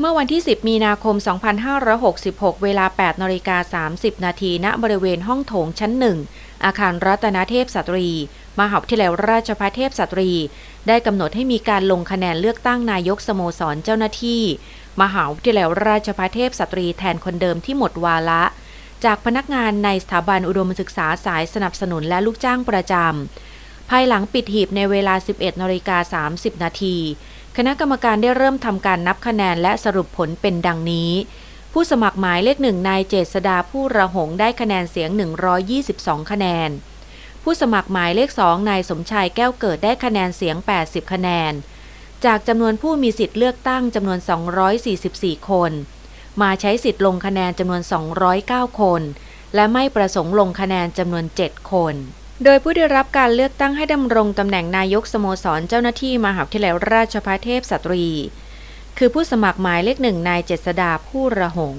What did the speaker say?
เมื่อวันที่ 10 มีนาคม 2566 เวลา 8นาฬิกา30 นาที ณ บริเวณห้องโถงชั้นหนึ่ง อาคารรัตนเทพสตรี มหาวิทยาลัยราชภัฏเทพสตรี ได้กำหนดให้มีการลงคะแนนเลือกตั้งนายกสโมสรเจ้าหน้าที่ มหาวิทยาลัยราชภัฏเทพสตรีแทนคนเดิมที่หมดวาระ จากพนักงานในสถาบันอุดมศึกษาสายสนับสนุนและลูกจ้างประจำ ภายหลังปิดหีบในเวลา 11นาฬิกา30 นาที คณะกรรมการได้เริ่มทำการนับคะแนนและสรุปผลเป็นดังนี้ ผู้สมัครหมายเลขหนึ่งนายเจษดาผู้ระหงได้คะแนนเสียง 122 คะแนน ผู้สมัครหมายเลขสองนายสมชายแก้วเกิดได้คะแนนเสียง 80 คะแนน จากจำนวนผู้มีสิทธิ์เลือกตั้งจำนวน 244 คน มาใช้สิทธิ์ลงคะแนนจำนวน 209 คน และไม่ประสงค์ลงคะแนนจำนวน 7 คน โดยผู้ได้รับการเลือกตั้งให้ดำรงตำแหน่งนายกสโมสรเจ้าหน้าที่มหาวิทยาลัยราชภัฏเทพสตรี คือผู้สมัครหมายเลขหนึ่งนายเจษดาผู้ระหง